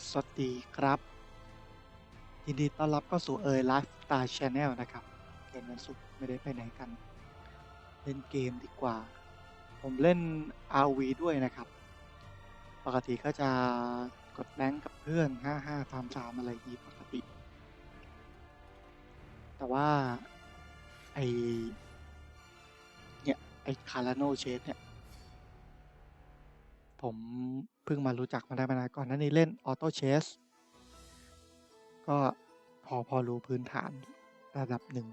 สวัสดีครับ ยินดีต้อนรับเข้าสู่เอยไลฟ์สไตล์ชาแนลนะครับเกมวันศุกร์ไม่ได้ไปไหนกัน เล่นเกมดีกว่า ผมเล่น RV ด้วยนะครับ ปกติก็จะกดแรงกับเพื่อน 55ตามสามอะไรนี้ปกติ แต่ว่า ไอเนี่ย ไอคาราโนเชสเนี่ย ผมเพิ่งมารู้จักมาได้ไม่นานก่อนนั้นนี้เล่นออโต้เชสก็พอพอรู้พื้นฐานระดับหนึ่ง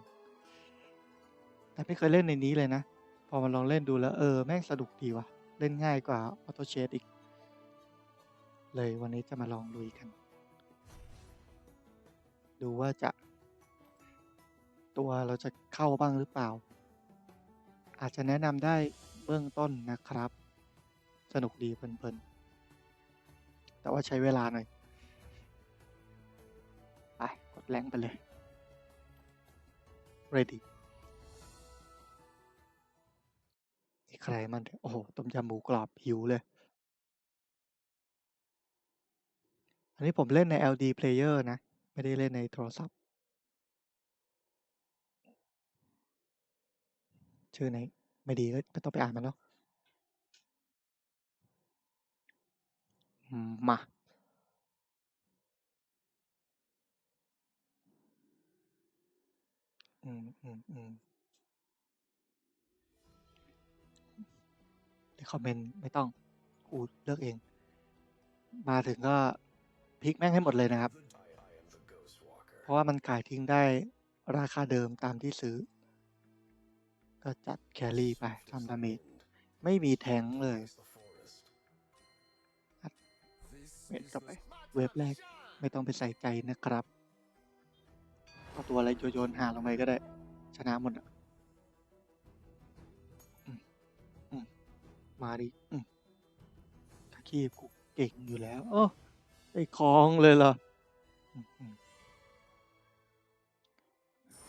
แต่ไม่เคยเล่นในนี้เลยนะ พอมาลองเล่นดูแล้วเออ แม่งสนุกดีว่ะ เล่นง่ายกว่าออโต้เชสอีก เลยวันนี้จะมาลองลุยกัน ดูว่าจะ ตัวเราจะเข้าบ้างหรือเปล่า อาจจะแนะนำได้เบื้องต้นนะครับ สนุกดีเพลินๆ แต่ว่าใช้เวลาหน่อย ไป กดแรงไปเลย ready นี่ใครมันเนี่ยโอ้โห ต้มยำหมูกรอบหิวเลย อันนี้ผมเล่นใน LD player นะ ไม่ได้เล่นในโทรศัพท์ ชื่อไหน ไม่ดีก็ไม่ต้องไปอ่านมันเนาะอื มา อืมอืมอืมในคอมเมนต์ไม่ต้องกูเลือกเอง มาถึงก็พลิกแม่งให้หมดเลยนะครับ เพราะว่ามันขายทิ้งได้ราคาเดิมตามที่ซื้อ ก็จัดแครี่ไปทำดาเมจไม่มีแทงเลย เมจกลับไป เว็บแรกไม่ต้องไปใส่ใจนะครับเอาตัวอะไรโยนหาลงไปก็ได้ ชนะหมดอะมาดิอืมถ้าขี้กูเก่งอยู่แล้ว โอ้ไอ้คองเลยเหรออืมอืม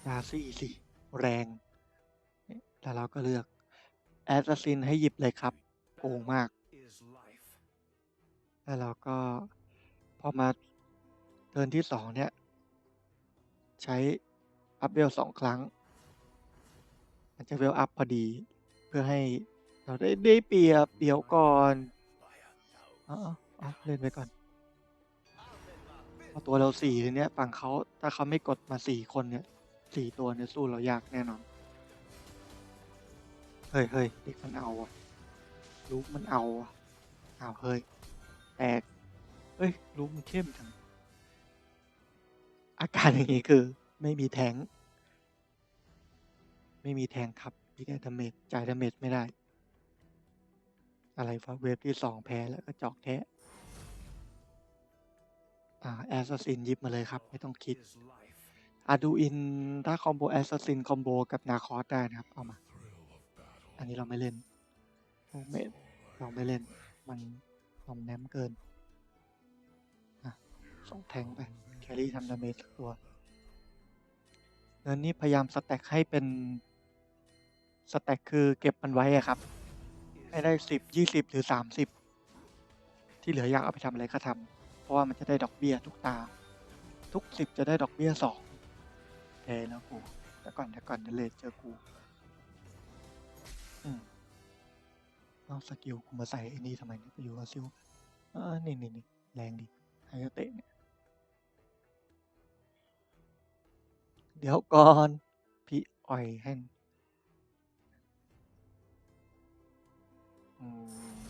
ดาซี่สิ แรง แล้วเราก็เลือก แอสซัสซินให้หยิบเลยครับ โกงมาก แล้วเราก็พอมาเทิร์นที่สองเนี่ย ใช้อัพเวลสองครั้ง มันจะเวลอัพพอดี เพื่อให้เราได้ได้เปรียบเดี๋ยวก่อนอ๋ออ๋อเล่นไปก่อนเอตัวเราสี่ทีเนี้ยฝั่งเขาถ้าเขาไม่กดมาสี่คนเนี่ยสี่ตัวเนี่ยสู้เรายากแน่นอน เฮ้ยเฮ้ยเด็กมันเอาอะลูกมันเอาอะอ้าเฮ้ย แตก เอ้ยลูกมันเข้มจัง อาการอย่างนี้คือไม่มีแทงค์ไม่มีแทงค์ครับมีแต่ดาเมจจ่ายดาเมจไม่ได้ อะไรวะเวฟที่สองแพ้แล้วก็จอกแท้อ่าแอสซัสซินยิบมาเลยครับ ไม่ต้องคิดอาดูอินถ้าคอมโบแอสซัสซินคอมโบกับนาคอสได้นะครับ เอามา อันนี้เราไม่เล่นโอเมดเราไม่เล่น มันค อมแนมเกินอะส่งแทงไปแครี่ทำดาเมจสักตัวเนินนี้พยายามสแต็กให้เป็นสแต็กคือเก็บมันไว้ครับ ให้ได้สิบยี่สิบหรือสามสิบที่เหลืออยากเอาไปทำอะไรก็ทำเพราะว่ามันจะได้ดอกเบี้ยทุกตา ทุกสิบจะได้ดอกเบี้ยสองแพ้แล้วกูแต่ก่อนแต่ก่อนเดยวเลทเจอกู อืม เอาสกิลกูมาใส่ไอ้นี่ทำไมเนี่ยไปอยู่กับซิลเออนี่นี่นี่แรงดีไฮเตะเนี่ยเดี๋ยวก่อน พี่อ่อยให้อืม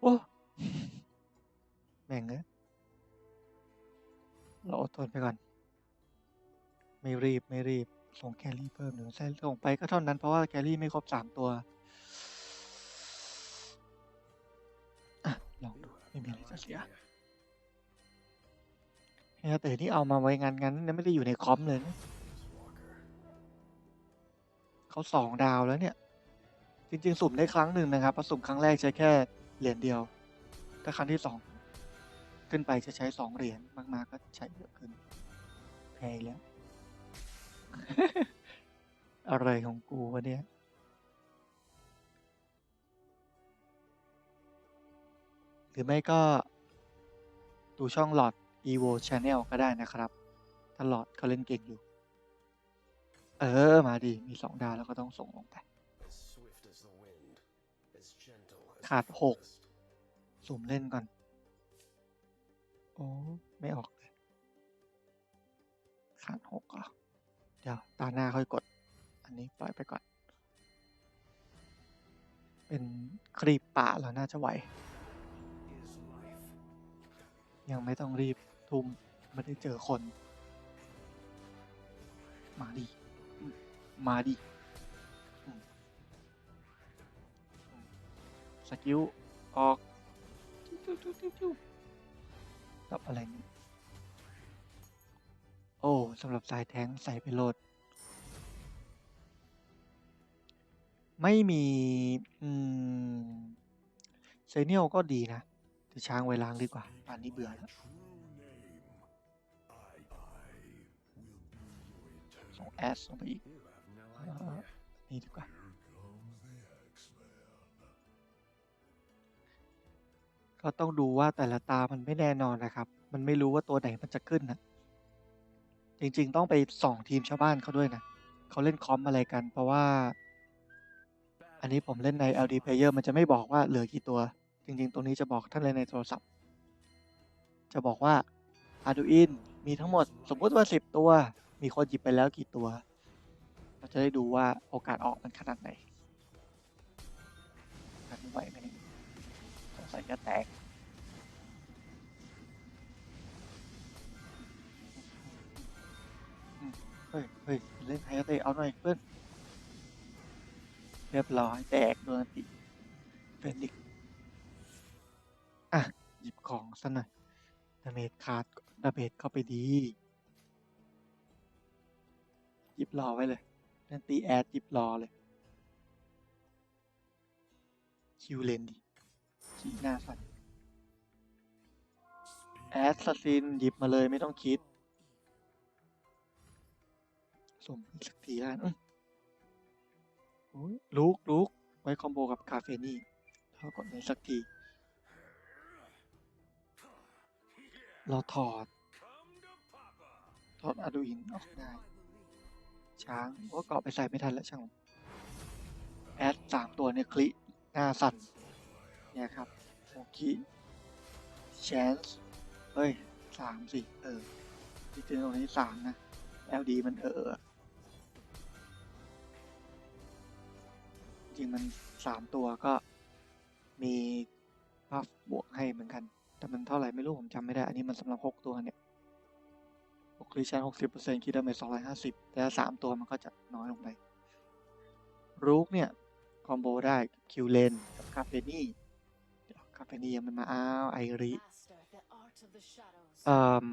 โอ้แม่งเอ้ยเราอดทนไปก่อน ไม่รีบ ไม่รีบ ส่งแครี่เพิ่มหนึ่งใส่ส่งไปก็เท่านั้นเพราะว่าแครี่ไม่ครบสามตัวอะลองดูไม่มีอะไรจะเสียเฮียแต่นี่เอามาไว้งานงานนั้นไม่ได้อยู่ในคอมเลยนะเขาสองดาวแล้วเนี่ย จริง ๆ สุ่มได้ครั้งหนึ่งนะครับพอสุ่มครั้งแรกใช้แค่เหรียญเดียว ถ้าครั้งที่สองขึ้นไปจะใช้สองเหรียญมากๆก็ใช้เยอะขึ้นแพงแล้ว อะไรของกูวะเนี่ย หรือไม่ก็ดูช่องหลอด evo channel ก็ได้นะครับถ้าหลอดเขาเล่นเก่งอยู่ เออ มาดี มีสองดาวแล้วก็ต้องส่งลงไป As swift as the wind, as gentle as ขาด the หก tempest. สุ่มเล่นก่อน โอ้ ไม่ออกเลยขาดหกเหรอ เดี๋ยวตาหน้าค่อยกด อันนี้ปล่อยไปก่อน เป็นครีบป่าแล้วน่าจะไหว ยังไม่ต้องรีบทุ่มไม่ได้เจอคน มาดิ มาดิ สกิลออกจิ้วจิ้วจิ้วจิ้วจับอะไรนี่ โอ้สำหรับสายแท้งใส่ไปโหลด ไม่มีอืมเซเนียลก็ดีนะแต่ช้างไว้ล้างดีกว่าป่านนี้เบื่อแล้วส่งแอสลงไปอีกอนี่ดีกว่าก็ต้องดูว่าแต่ละตามันไม่แน่นอนนะครับ มันไม่รู้ว่าตัวไหนมันจะขึ้นนะ จริง ๆ ต้องไปส่องทีมชาวบ้านเขาด้วยนะเขาเล่นคอมอะไรกัน เพราะว่า อันนี้ผมเล่นใน LD Player มันจะไม่บอกว่าเหลือกี่ตัว จริง ๆ ตรงนี้จะบอกท่านเล่นในโทรศัพท์ จะบอกว่า Arduino มีทั้งหมดสมมุติว่า 10 ตัว มีคนหยิบไปแล้วกี่ตัว เราจะได้ดูว่าโอกาสออกมันขนาดไหนกันไหวไหมสงสัยจะแตก เฮ้ยเฮ้ยเล่นไฮเตะเอาหน่อยเพื่อนเรียบร้อยแตกโดนติเฟนิกอะ หยิบของซะหน่อยดาเมจขาดดาเมจเข้าไปดี หยิบรอไว้เลยเล่นตีแอดหยิบรอเลย คิวเลนดิขี้หน้าสั่นแอดสซินหยิบมาเลยไม่ต้องคิด ส่งอีกสักทีแล้วกันอื้อโอ้ยลุกลุกไว้คอมโบกับคาเฟนี่แล้วกดนี้สักที เราถอด ถอดอาดูอินออกได้ ช้างว่าเกาะไปใส่ไม่ทันแล้วช่างมันแอดสามตัวเนี่ยคลิหน้าสั่นเนี่ยครับโอคิแชนส์เฮ้ยสามสิเออจริงๆตรงนี้สามนะ LD มันเออ ริงๆมันสามตัวก็มีบัฟบวกให้เหมือนกัน แต่มันเท่าไหร่ไม่รู้ผมจำไม่ได้ อันนี้มันสำหรับหกตัวเนี่ยบวกคลิชันหกสิบเปอร์เซ็นต์คิดดาเมจสองร้อยห้าสิบแต่สามตัวมันก็จะน้อยลงไปรูกเนี่ย คอมโบได้คิวเลนกับคาเฟนี่เดี๋ยวคาเฟนี่ยังไม่มาอ้าวไอริเอ่อ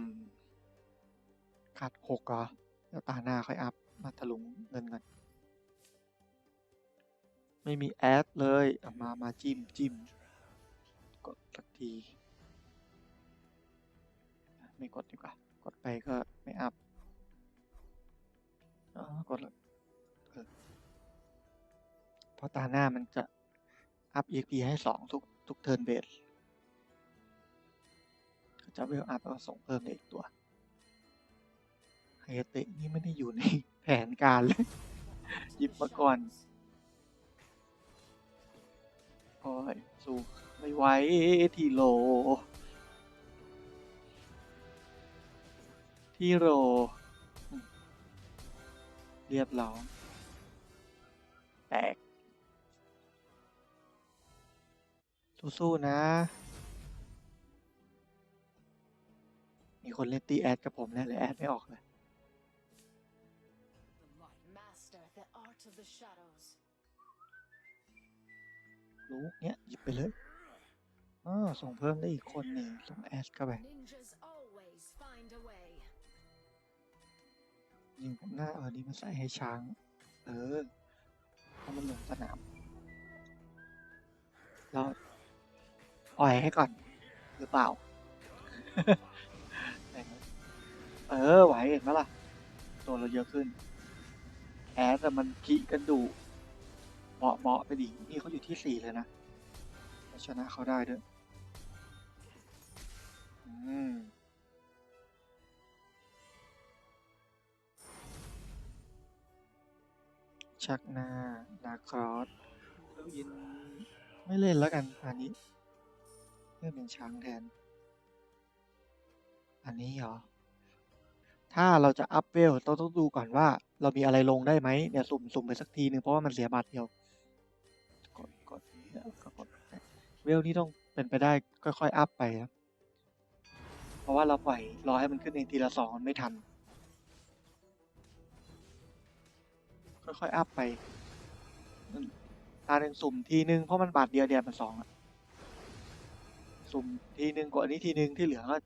ขาดหกเหรอแล้วตาหน้าค่อยอัพมาถลุงเงินกัน ไม่มีแอดเลยเามามาจิ้มจิ้มกดสักที ไม่กดดีกว่า กดไปก็ไม่อัพอ๋อกดแล้วเพราะตาหน้ามันจะอัพ EXP ให้สองทุกทุกเทิร์นเบสจะเวลอัพแล้วส่งเพิ่มอีกตัวไฮเตะนี่ไม่ได้อยู่ในแผนการเลย หยิบมาก่อน โอ้ยสู้ไม่ไหวทีโล ที่โร เรียบร้อยแตก สู้ๆนะ มีคนเล่นตีแอดกับผมแน่เลยแอดไม่ออกเลย Master the art of the shadows. รู้เนี้ยหยิบไปเลยอ๋อส่งเพิ่มได้อีกคนหนึ่งส่งแอดเข้าไป Ninjas always find a way. ยิงผมหน้าเอาอันนี้มาใส่ให้ช้าง เออเพราะมันลงสนาม เราอ่อยให้ก่อน หรือเปล่า เออ ไหวเห็นไหมล่ะ ตัวเราเยอะขึ้น แอดแต่มันขี้กันดู เหมาะเหมาะไปดินี่เขาอยู่ที่สี่เลยนะชนะเขาได้ด้วยอืมชักหน้านาครอสแล้วอินไม่เล่นแล้วกัน อันนี้เล่นเป็นช้างแทน อันนี้เหรอ ถ้าเราจะอัพเวลเราต้องดูก่อนว่า เรามีอะไรลงได้ไหมเนี่ยสุ่มสุ่มไปสักทีหนึ่งเพราะว่ามันเสียบัตรเดียว กดกดเนี่ยก็กดเวลนี่ต้องเป็นไปได้ค่อยๆ อัพไปครับเพราะว่าเราปล่อยรอให้มันขึ้นเองทีละสองมันไม่ทัน ค่อยๆ อัพไปตาหนึ่งสุ่มทีนึงเพราะมันบาทเดียวเดียวมันสองอะสุ่มทีนึงกดอันนี้ทีนึงที่เหลือก็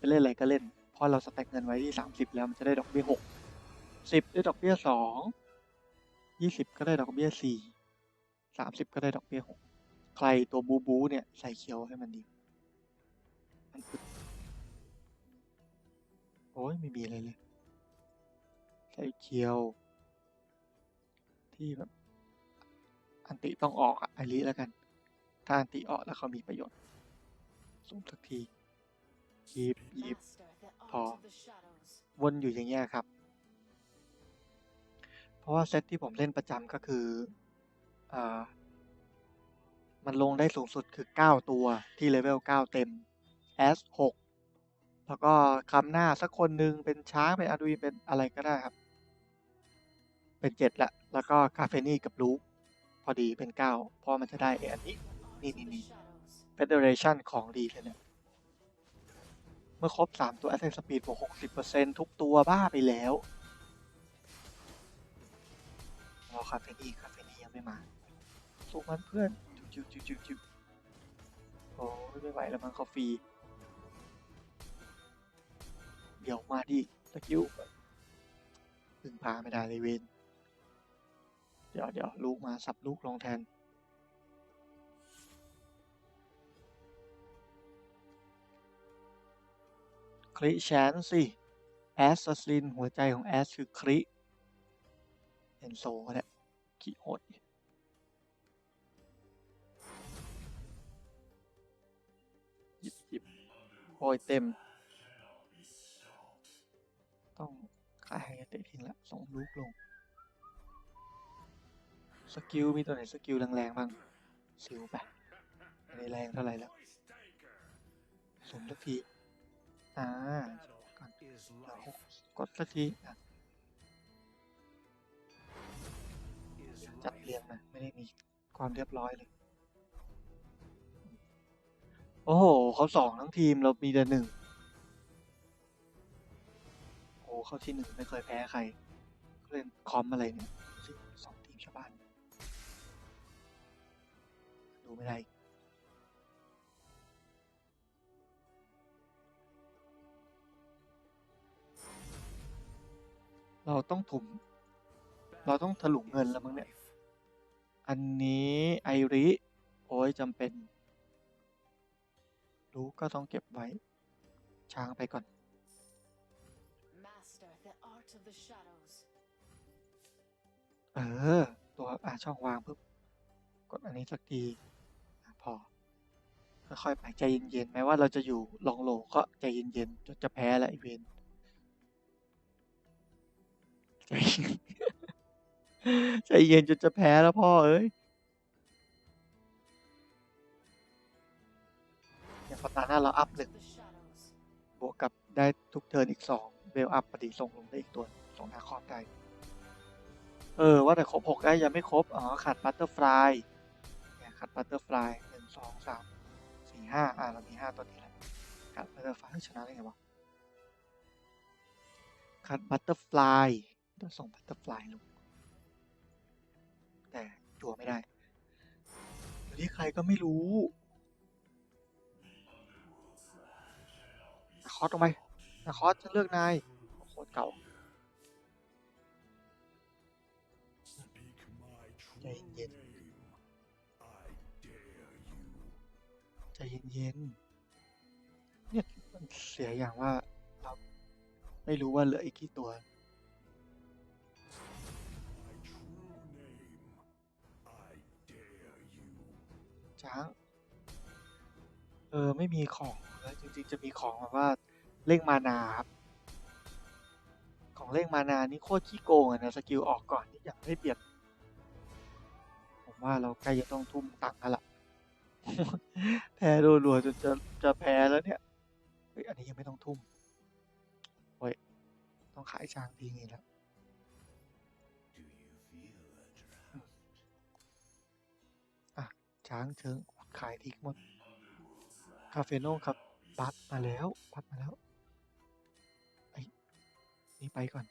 จะเล่นอะไรก็เล่นเพราะเราสแต็กเงินไว้ที่สามสิบแล้วมันจะได้ดอกเบี้ยหกสิบได้ดอกเบี้ยสองยี่สิบก็ได้ดอกเบี้ยสี่ สามสิบก็ได้ดอกเบี้ยหกใครตัวบูบูเนี่ยใส่เคียวให้มันดีมันปึ๊ดโอ้ยไม่มีอะไรเลยใส่เคียว ที่แบบอันติต้องออกอะไอริแล้วกัน ถ้าอันติออกแล้วเขามีประโยชน์สุ่มสักทีหยิบหยิบ Master the Paw. art of the shadows. วนอยู่อย่างเงี้ยครับ เพราะว่าเซตที่ผมเล่นประจำก็คือ มันลงได้สูงสุดคือ 9 ตัวที่เลเวล 9 เต็ม S 6แล้วก็คำหน้าสักคนหนึ่งเป็นช้างเป็นอาดูนเป็นอะไรก็ได้ครับ เป็น 7 ละ แล้วก็คาเฟนี่กับลูกพอดีเป็น9เพราะมันจะได้ไอ้อันนี้ The art Nee, of nee, the nee. shadows. Federation ของดีเลยเนี่ย เมื่อครบ 3 ตัว Attack Speed บวก60%ทุกตัวบ้าไปแล้วรอคาเฟนี่คาเฟนี่ยังไม่มา สู้มันเพื่อนจิวจิวจิวจิวโอ้ยไม่ไหวแล้วมันเขาฟรีเดี๋ยวมาดิตะกิ้วพึ่งพาไม่ได้เลยเวนเดี๋ยวเดี๋ยวลูกมาสับลูกลงแทนคริแชนสิแอสซัสซินหัวใจของแอสคือคริเอนโซก็ได้ขี้โหด โอยเต็ม ต้องขายให้เตะทิ้งละส่งลูกลง สกิลมีตัวไหนสกิลแรงๆบ้างซิวไปไม่แรงเท่าไหร่แล้วสมสักที อ่าก่อนกดสักทีอะจัดเรียงนะ ไม่ได้มีความเรียบร้อยเลย โอ้โหเขาสองทั้งทีมเรามีแต่หนึ่งโอ้เขาที่หนึ่งไม่เคยแพ้ใครเล่นคอมอะไรเนี่ยสิสองทีมชาวบ้าน ดูไม่ได้เราต้องถุม เราต้องถลุงเงินแล้วมั้งเนี่ย อันนี้ไอริ โอ้ยจำเป็น รู้ก็ต้องเก็บไว้ ช้างไปก่อน Master the art of the shadows. เออ ตัวอะช่องวางปุ๊บ กดอันนี้สักทีอะพอ ค่อยๆไปใจเย็นๆ แม้ว่าเราจะอยู่ลองโลก็ใจเย็นๆ จนจะแพ้แล้วไอเวนใจเย็นใจเย็นจนจะแพ้แล้วพ่อเอ้ย อย่างพอตาหน้าเราอัพหนึ่งบวกกับได้ทุกเทิร์นอีกสองเวลอัพปฏิส่งลงได้อีกตัวส่งนาคอมได้ เออ ว่าแต่ครบหกได้ยังไม่ครบ อ๋อ ขาดบัตเตอร์ฟลายเนี่ยขาดบัตเตอร์ฟลายหนึ่งสองสามสี่ห้าอ่าเรามีห้าตัวนี้แล้วขาดบัตเตอร์ฟลายชนะได้ไงวะขาดบัตเตอร์ฟลายต้องส่งบัตเตอร์ฟลายลงแต่จั่วไม่ได้อยู่ที่ใครก็ไม่รู้ นาคอสลงไปนาคอสจะเลือกนายโคตรเก่าใจเย็นใจเย็นๆเนี่ยมันเสียอย่างว่าเราไม่รู้ว่าเหลืออีกกี่ตัวช้าง เออ ไม่มีของ อจริงๆจะมีของแบบว่าเร่งมานาครับ ของเร่งมานานี่โคตรขี้โกงนะสกิลออกก่อนนี่อย่างได้เปรียบผมว่าเราใกล้จะต้องทุ่มตังค์แล้วล่ะแพ้รัวๆจนจะจะแพ้แล้วเนี่ยเฮ้ยอันนี้ยังไม่ต้องทุ่มโอ้ยต้องขายช้างทีงี้แล้วอะช้างเชิงขายทิ้งหมด คาเฟโน่ครับ บัตมาแล้วบัตมาแล้วไอ้นี่ไปก่อน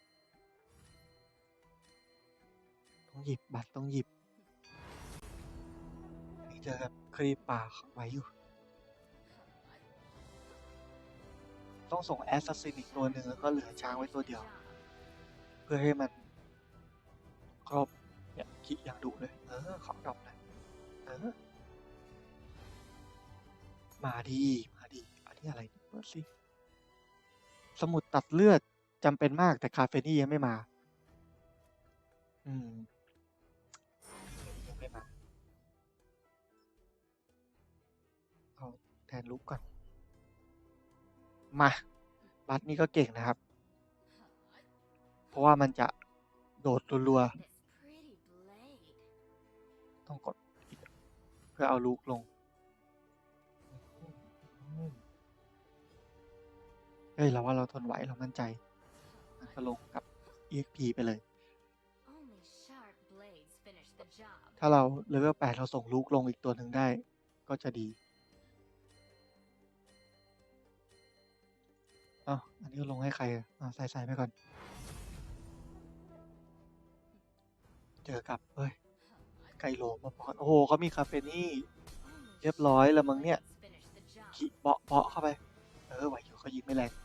ต้องหยิบบัตรต้องหยิบนนี้เจอกับครีป่าไว้อยู่ ต้องส่งแอสซัสซินอีกตัวหนึ่งแล้วก็เหลือช้างไว้ตัวเดียว เพื่อให้มันครบเนี่ยคิดอย่างดุเลย เออ ขอดรอปหน่อยเออ มาดีมาดี อันนี้อะไรเปิดสิ สมุดตัดเลือดจำเป็นมากแต่คาเฟนี่ยังไม่มา อืมยังไม่มา เอาแทนลุกก่อน มา บัตนี่ก็เก่งนะครับ เพราะว่ามันจะโดดรัว This pretty blade. ๆต้องกดอีกเพื่อเอาลูกลง เฮ้ยเราว่าเราทนไหวเรามั่นใจมันก็ลงกับ EXP ไปเลย Only sharp blades finish the job. ถ้าเราเลเวลแปดเราส่งลูกลงอีกตัวหนึ่งได้ก็จะดีเอ้าอันนี้ก็ลงให้ใครอะอ่าใส่ใส่ไปก่อน เจอกับ เฮ้ย ไกโลมาพอโอ้โหเขามีคาเฟนี่ Only เรียบร้อยแล้วมั้งเนี่ย blades finish the job. ขีเบาะเบาะเข้าไป เออไหวอยู่เขายิงไม่แรงเ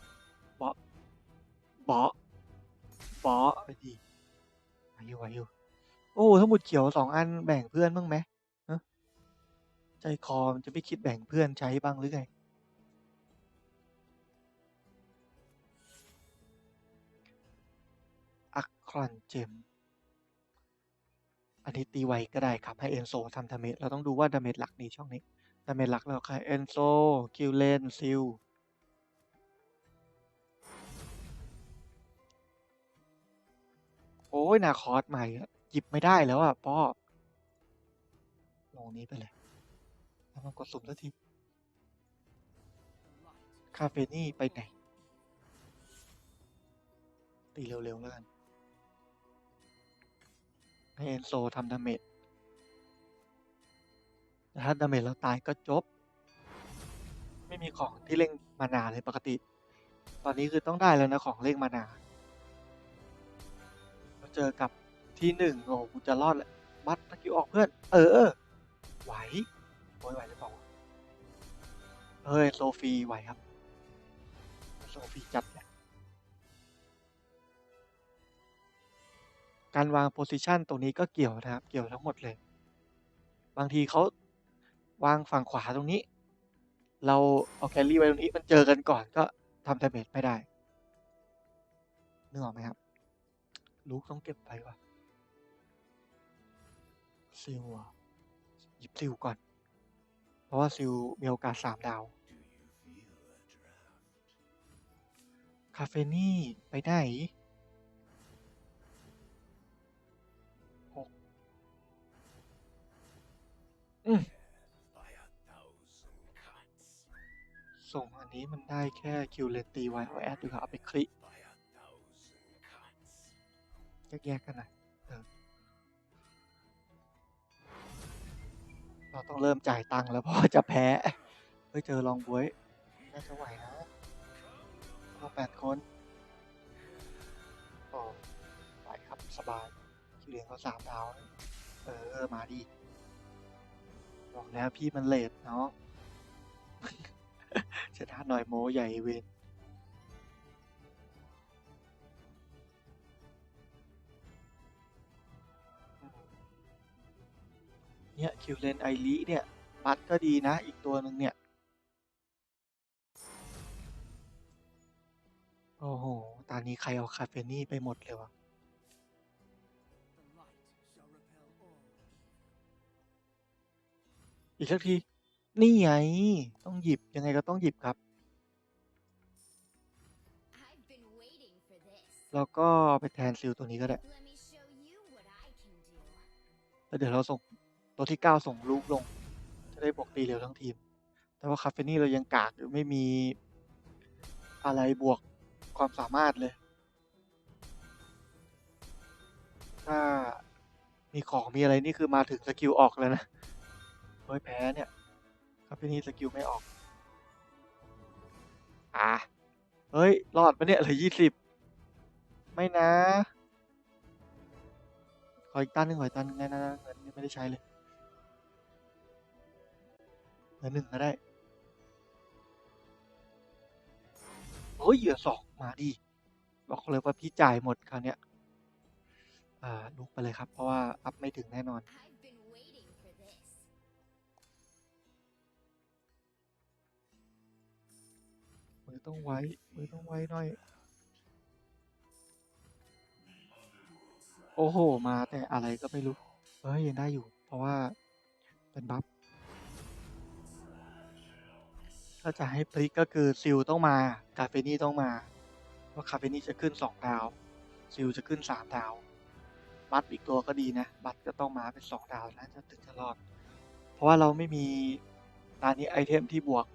บาะเบาะเบาะไปดีไหวอยู่ไหวอยู่โอ้สมุดเขียวสองอันแบ่งเพื่อนบ้างไหมฮะใจคอมันจะไม่คิดแบ่งเพื่อนใช้บ้างหรือไงอัคครอนเจม อันนี้ตีไวก็ได้ครับ ให้เอนโซทำดาเมจเราต้องดูว่าดาเมจหลักนี่ช่องนี้ดาเมจหลักเราใครเอนโซคิวเลนซิล โอ้ยนาคอสใหม่หยิบไม่ได้แล้วอะป้อลงนี้ไปเลยแล้วมันกดสุ่มสักที คาเฟนี่ไปไหน ตีเร็วๆแล้วกันให้เอนโซทำดาเมจถ้าดาเมจเราตายก็จบ ไม่มีของที่เร่งมานาเลยปกติ ตอนนี้คือต้องได้แล้วนะของเร่งมานา เจอกับทีหนึ่งโอ้กูจะรอดแหละบัตตะกี้ออกเพื่อน เออไหวโอ้ยไหวหรือเปล่าเฮ้ยโซฟีไหวครับ โซฟีจัดแหละการวางโพซิชันตรงนี้ก็เกี่ยวนะครับ เกี่ยวทั้งหมดเลย บางทีเขาวางฝั่งขวาตรงนี้ เราเอาแครี่ไว้ตรงนี้มันเจอกันก่อนก็ทำดาเมจไม่ได้นึกออกไหมครับ ลูกต้องเก็บไปวะซิลอะหยิบซิลก่อน เพราะว่าซิลมีโอกาสสามดาว คาเฟนี่ไปไหนหกอืมส่งอันนี้มันได้แค่คิวเลนตีไว้เอาแอดดีกว่าเอาไปคลิก แยกๆกันหน่อยเออเราต้องเริ่มจ่ายตังค์แล้วเพราะว่าจะแพ้ เฮ้ย เจอลองบวย น่าจะไหวนะเราแปดคนก็ไหวครับสบายคิวเลนเขาสามดาวนะเออ มาดีบอกแล้วพี่มันเลทเนาะชนะหน่อยโมใหญ่เวน นี้ยคิวเลนไอริเนี่ยปัดก็ดีนะอีกตัวหนึ่งเนี่ย โอ้โห ตอนนี้ใครเอาคาเฟนี่ไปหมดเลยวะอีกสักที นี่ไง ต้องหยิบยังไงก็ต้องหยิบครับ แล้วก็ไปแทนซิลตัวนี้ก็ได้ แล้วเดี๋ยวเราส่ง ตัวที่เก้าส่งลูกลง จะได้บวกตีเร็วทั้งทีม แต่ว่าคาเฟนี่เรายังกากอยู่ไม่มีอะไรบวกความสามารถเลย ถ้ามีของมีอะไรนี่คือมาถึงสกิลออกแล้วนะเฮ้ยแพ้เนี่ยคาเฟนี่สกิลไม่ออก อะเฮ้ย รอดปะเนี่ยเหลือยี่สิบไม่นะ ขออีกตั้นหนึ่งขออีกตั้นหนึ่งได้นะเงินไม่ได้ใช้เลย เหลือหนึ่งก็ได้โอ้ยเหลือสองมาดิบอกเลยว่าพี่จ่ายหมดคราวเนี้ยอ่าลุกไปเลยครับ เพราะว่าอัพไม่ถึงแน่นอนมือต้องไว้มือต้องไว้หน่อย โอ้โห มาแต่อะไรก็ไม่รู้ เฮ้ยยังได้อยู่ เพราะว่าเป็นบัฟ ถ้าจะให้พลิกก็คือซิลต้องมาคาเฟนี่ต้องมาเพราะคาเฟนี่จะขึ้นสองดาวซิลจะขึ้นสามดาวบัตอีกตัวก็ดีนะ บัตก็ต้องมาเป็นสองดาวนะจะถึงจะรอด เพราะว่าเราไม่มีตอนนี้ไอเทมที่บวก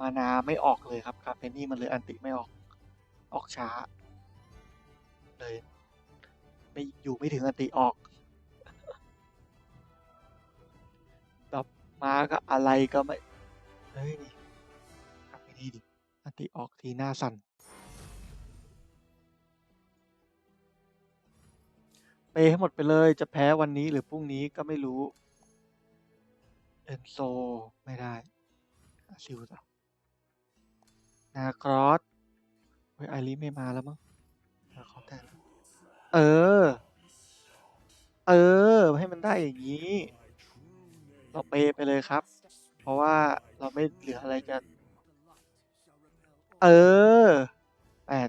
มานาไม่ออกเลยครับคาเฟนี่มันเลยอันติไม่ออกออกช้า เลยไม่อยู่ไม่ถึงอันติออกแบบมาก็อะไรก็ไม่เฮ้ยนี่ อันติออกทีหน้าสั่นเปย์ให้หมดไปเลยจะแพ้วันนี้หรือพรุ่งนี้ก็ไม่รู้เอนโซไม่ได้อะซิลจ้ะนาครอสเฮ้ยไอริไม่มาแล้วมั้งนาครอสแทนแล้วเออ เออ ให้มันได้อย่างนี้ เราเปย์ไปเลยครับ เพราะว่าเราไม่เหลืออะไรจะ เออแปด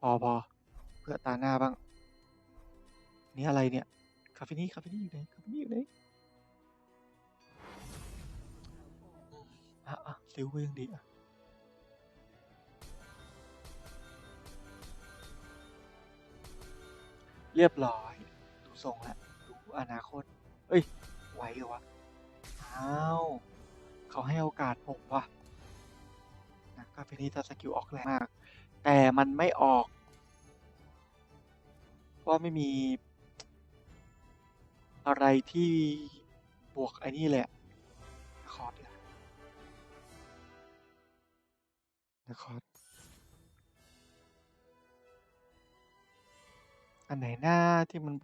พอพอเพื่อตาหน้าบ้าง นี่อะไรเนี่ย คาเฟนี่คาเฟนี่อยู่ไหนคาเฟนี่อยู่ไหนอะอะซิลก็ยังดีอะเรียบร้อย ดูทรงแล้วดูอนาคต เอ้ย ไหวเหรอวะอ้าว เขาให้โอกาสผมวะนะ เฟนี่ถ้าสกิลออกแรงมาก แต่มันไม่ออก เพราะไม่มี อะไรที่บวกไอ้นี่แหละคอร์ดเลยนะคอร์ดอันไหนหน้าที่มัน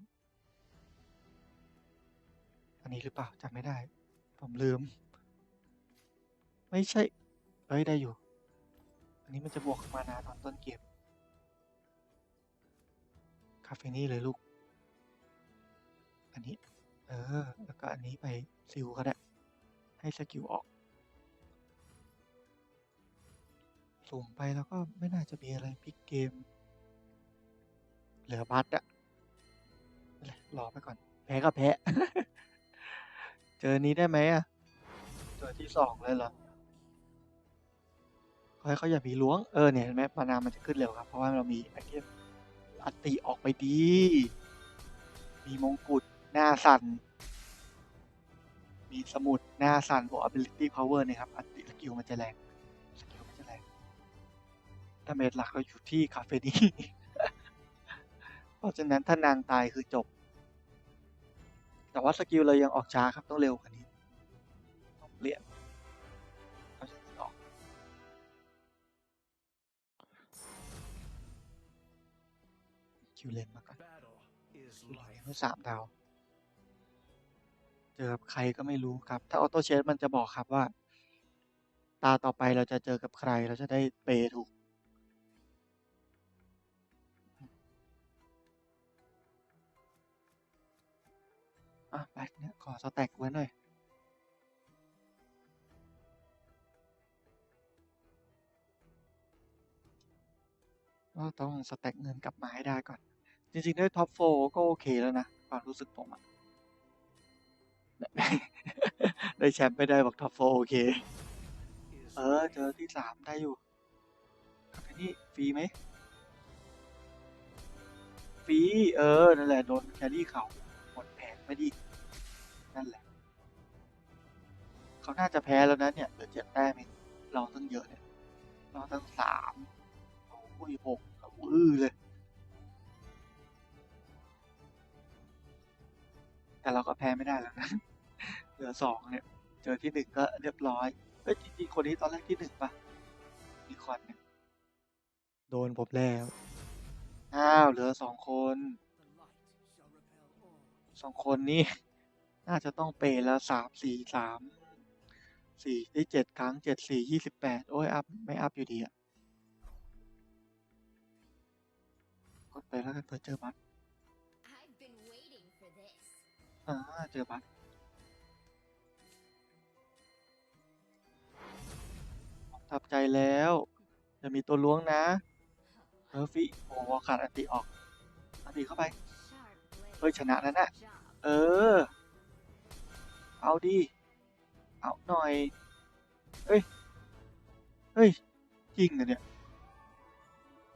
อันนี้หรือเปล่าจำไม่ได้ ผมลืม ไม่ใช่ เอ้ย ได้อยู่ อันนี้มันจะบวกมานาตอนต้นเกมคาเฟนี่เลยลูก อันนี้ เออ แล้วก็อันนี้ไปซิลก็ได้ ให้สกิลออก สุ่มไปแล้วก็ไม่น่าจะมีอะไรพลิกเกม เหลือบัตอะไม่เป็นไรอไปก่อน แพ้ก็แพ้ เจอนี้ได้ไหมอะเจอที่สองเลยเหรอ ให้เขาอย่ามีล้วง เออเนี่ยเห็นไหมมานามันจะขึ้นเร็วครับ เพราะว่าเรามีไอเทมอัตติออกไปดี มีมงกุฎหน้าสั่น มีสมุดหน้าสั่นบวก ability power นะครับ อัตติสกิลมันจะแรง สกิลมันจะแรงดาเมจหลักเราอยู่ที่คาเฟนี่ เพราะฉะนั้นถ้านางตายคือจบ แต่ว่าสกิลเรายังออกช้าครับต้องเร็วกว่านี้ ต้องเปลี่ยน คิวเลนมาก่อน Battle is คิวเลน life. ไม่สามดาว เจอกับใครก็ไม่รู้ครับ ถ้าออโต้เชสมันจะบอกครับว่า ตาต่อไปเราจะเจอกับใคร เราจะได้เปย์ถูก อะไปเนี่ยขอสแต็กไว้หน่อยก็ต้องสแต็กเงินกลับมาให้ได้ก่อน จริงๆ ได้ท็อปโฟก็โอเคแล้วนะ ความรู้สึกผมอะได้แชมป์ไม่ได้บอกท็อปโฟโอเค เออ เจอที่สามได้อยู่ครับนนี้ฟรีไหมฟรีเออ นั่นแหละ โดนแครี่เขาหมดแผงไม่ดี นั่นแหละ เขาน่าจะแพ้แล้วนะเนี่ยเหลือเจ็ดแต้มเองเราตั้งเยอะเนี่ย เราตั้งสามโอ้ยหกอื้อเลย แต่เราก็แพ้ไม่ได้แล้วนะเหลือสองเนี่ย เจอที่หนึ่งก็เรียบร้อยเอ้ยจริงๆคนนี้ตอนแรกที่หนึ่งปะมีคอนเนี่ยโดนผมแล้ว อ้าว เหลือสองคนสองคนนี้ น่าจะต้องเปย์แล้วสามสี่สามสี่ได้เจ็ดครั้งเจ็ดสี่ยี่สิบแปดโอ้ย อัพ ไม่อัพอยู่ดีอะกดไปแล้วกันเผื่อเจอบัต อ่าเจอบัตรทับใจแล้ว จะมีตัวล้วงนะเออฟิโอ้โหขาดอันติออก อันติเข้าไป เฮ้ย ชนะแล้วนะ finish the job. เออ เอาดิเอาหน่อย เฮ้ย เฮ้ย จริงเหรอเนี่ย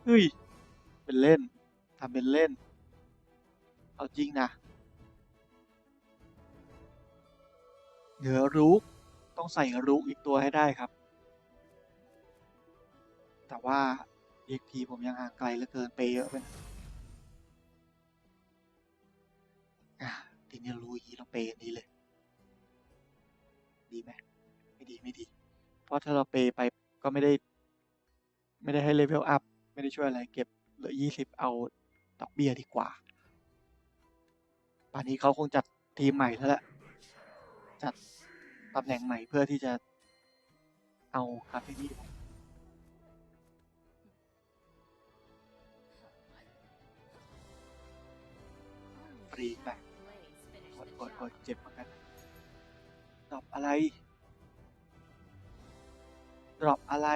เฮ้ย เป็นเล่น ทำเป็นเล่น เอาจริงนะ เหนือรุกต้องใส่รุกอีกตัวให้ได้ครับ แต่ว่า EXP ผมยังห่างไกลเหลือเกินไปเยอะไปนะอะทีนี้รู้ยีเราเปย์นี้เลย ดีไหมไม่ดีไม่ดี เพราะถ้าเราเปย์ไปก็ไม่ได้ ไม่ได้ให้เลเวลอัพไม่ได้ช่วยอะไรเก็บเหลือยี่สิบเอาดอกเบี้ยดีกว่า ป่านนี้เขาคงจัดทีมใหม่แล้วแหละ จัดตำแหน่งใหม่เพื่อที่จะเอาคาเฟนี่ฟรีไปกดกดกดเจ็บเหมือนกันดรอปอะไรดรอปอะไร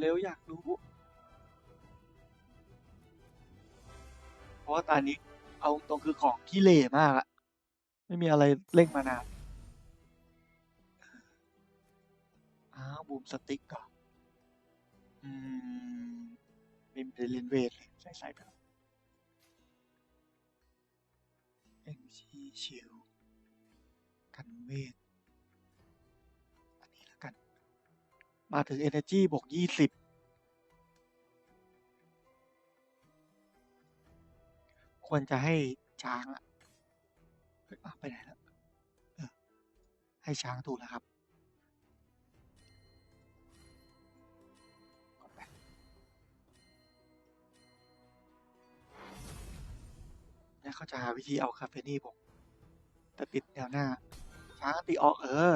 เร็วๆอยากรู้ เพราะว่าตอนนี้เอาตรงคือของขี้เหร่มากอะไม่มีอะไรเร่งมานานอ้าวบูมสติ๊กก่อนอืมไม่ได้เล่นเวทเลยใส่ใส่ไปเอ็มชีชิลกันเวท มาถึง Energy บวกยี่สิบควรจะให้ช้างอะไปไหนแล้วให้ช้างถูกแล้วครับกดไปแล้วเขาจะหาวิธีเอาคาเฟนี่ผมแต่ติดแนวหน้า ช้างตีออกเออ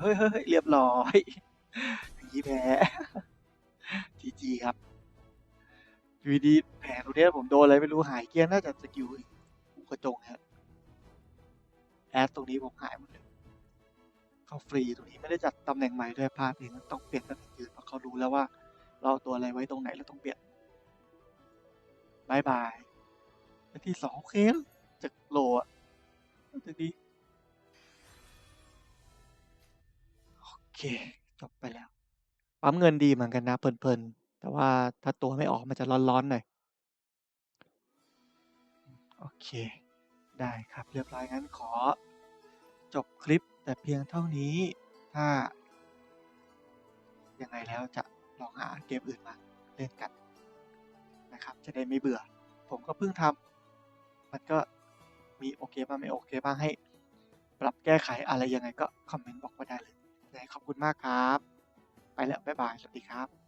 เฮ้ยเฮ้ยเรียบร้อยอย่างนี้แพ้จีจีครับอยู่ดีแผลตรงนี้ผมโดนอะไรไม่รู้หายเกี้ยงน่าจะสกิลอุกกระจงครับแอดตรงนี้ผมหายหมดเลยเขาฟรีตรงนี้ไม่ได้จัดตำแหน่งใหม่ด้วยพลาดเองต้องเปลี่ยนตำแหน่งยืนเพราะเขารู้แล้วว่า เราเอาตัวอะไรไว้ตรงไหนเราต้องเปลี่ยนบายบายนาทีสองโอเคแล้วจากโลอะจากนี้ เคจบไปแล้ว ปั๊มเงินดีเหมือนกันนะเพลินๆ แต่ว่าถ้าตัวไม่ออกมันจะร้อนๆหน่อย โอเค ได้ครับเรียบร้อยงั้นขอ จบคลิปแต่เพียงเท่านี้ ถ้า ยังไงแล้วจะลองหาเกมอื่นมาเล่นกันนะครับ จะได้ไม่เบื่อ ผมก็เพิ่งทำมันก็มีโอเคบ้างไม่โอเคบ้างให้ ปรับแก้ไขอะไรยังไงก็คอมเมนต์บอกมาได้เลย ขอบคุณมากครับ ไปแล้ว บ๊ายบาย สวัสดีครับ